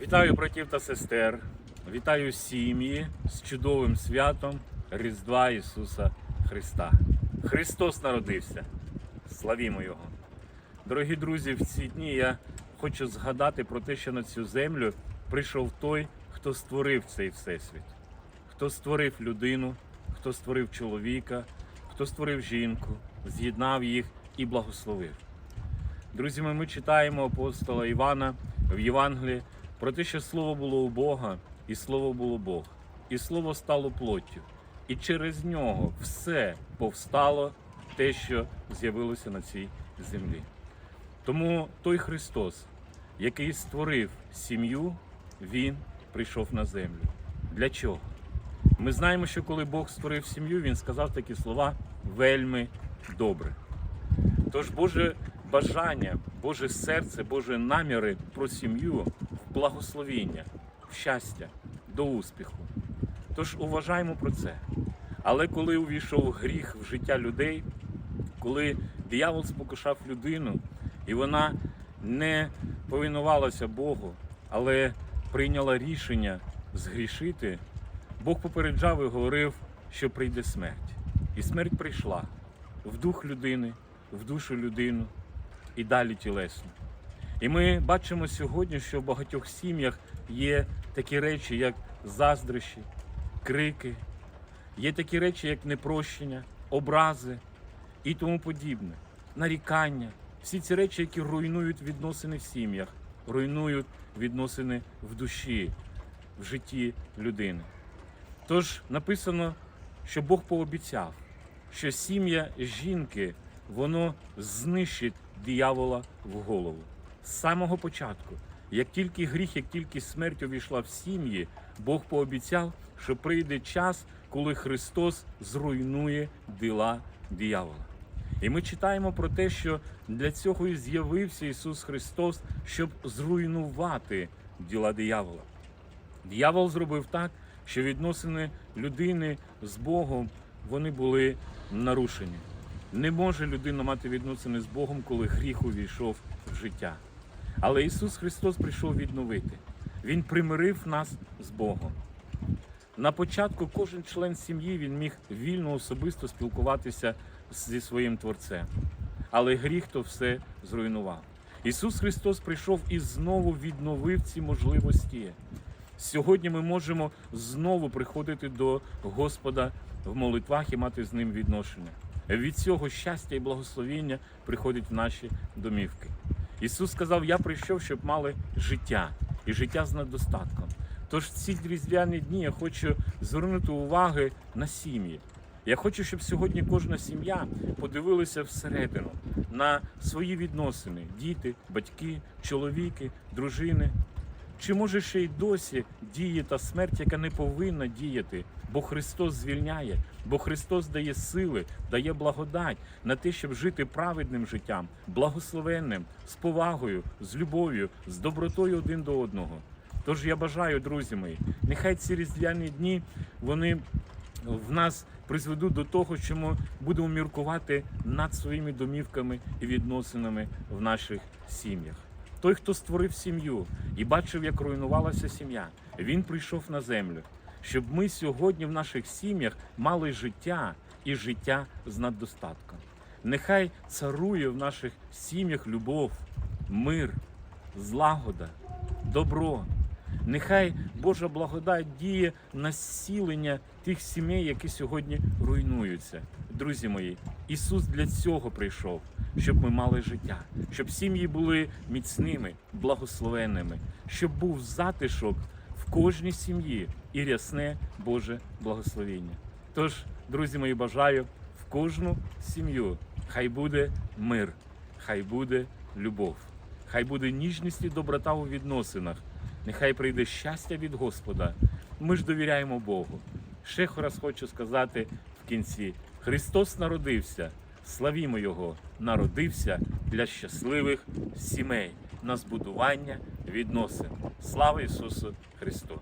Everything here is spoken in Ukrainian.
Вітаю братів та сестер, вітаю сім'ї з чудовим святом Різдва Ісуса Христа. Христос народився. Славімо Його! Дорогі друзі, в ці дні я хочу згадати про те, що на цю землю прийшов той, хто створив цей всесвіт, хто створив людину, хто створив чоловіка, хто створив жінку, з'єднав їх і благословив. Друзі, ми, читаємо апостола Івана в Євангелії про те, що слово було у Бога, і слово було Бог, і слово стало плоттю. І через нього все повстало те, що з'явилося на цій землі. Тому той Христос, який створив сім'ю, Він прийшов на землю. Для чого? Ми знаємо, що коли Бог створив сім'ю, Він сказав такі слова вельми добре. Тож Боже бажання, Боже серце, Боже наміри про сім'ю благословіння, щастя, до успіху. Тож уважаємо про це. Але коли увійшов гріх в життя людей, коли диявол спокушав людину, і вона не повинувалася Богу, але прийняла рішення згрішити, Бог попереджав і говорив, що прийде смерть. І смерть прийшла в дух людини, в душу людину і далі тілесно. І ми бачимо сьогодні, що в багатьох сім'ях є такі речі, як заздрощі, крики, є такі речі, як непрощення, образи і тому подібне, нарікання. Всі ці речі, які руйнують відносини в сім'ях, руйнують відносини в душі, в житті людини. Тож написано, що Бог пообіцяв, що сім'я жінки воно знищить диявола в голову. З самого початку, як тільки гріх, як тільки смерть увійшла в сім'ї, Бог пообіцяв, що прийде час, коли Христос зруйнує діла диявола. І ми читаємо про те, що для цього і з'явився Ісус Христос, щоб зруйнувати діла диявола. Диявол зробив так, що відносини людини з Богом вони були нарушені. Не може людина мати відносини з Богом, коли гріх увійшов в життя. Але Ісус Христос прийшов відновити. Він примирив нас з Богом. На початку кожен член сім'ї він міг вільно особисто спілкуватися зі своїм Творцем. Але гріх то все зруйнував. Ісус Христос прийшов і знову відновив ці можливості. Сьогодні ми можемо знову приходити до Господа в молитвах і мати з ним відношення. Від цього щастя і благословіння приходять в наші домівки. Ісус сказав: Я прийшов, щоб мали життя і життя з недостатком. Тож ці різдвяні дні я хочу звернути уваги на сім'ї. Я хочу, щоб сьогодні кожна сім'я подивилася всередину на свої відносини: діти, батьки, чоловіки, дружини. Чи може ще й досі діє та смерть, яка не повинна діяти, бо Христос звільняє, бо Христос дає сили, дає благодать на те, щоб жити праведним життям, благословенним, з повагою, з любов'ю, з добротою один до одного. Тож я бажаю, друзі мої, нехай ці різдвяні дні вони в нас призведуть до того, що ми будемо міркувати над своїми домівками і відносинами в наших сім'ях. Той, хто створив сім'ю і бачив, як руйнувалася сім'я, він прийшов на землю, щоб ми сьогодні в наших сім'ях мали життя і життя з наддостатком. Нехай царує в наших сім'ях любов, мир, злагода, добро. Нехай Божа благодать діє на зцілення тих сімей, які сьогодні руйнуються. Друзі мої, Ісус для цього прийшов, щоб ми мали життя, щоб сім'ї були міцними, благословенними, щоб був затишок в кожній сім'ї і рясне Боже благословіння. Тож, друзі мої, бажаю в кожну сім'ю хай буде мир, хай буде любов, хай буде ніжність і доброта у відносинах. Нехай прийде щастя від Господа. Ми ж довіряємо Богу. Ще раз хочу сказати в кінці: Христос народився, славімо Його, народився для щасливих сімей на збудування відносин. Слава Ісусу Христу!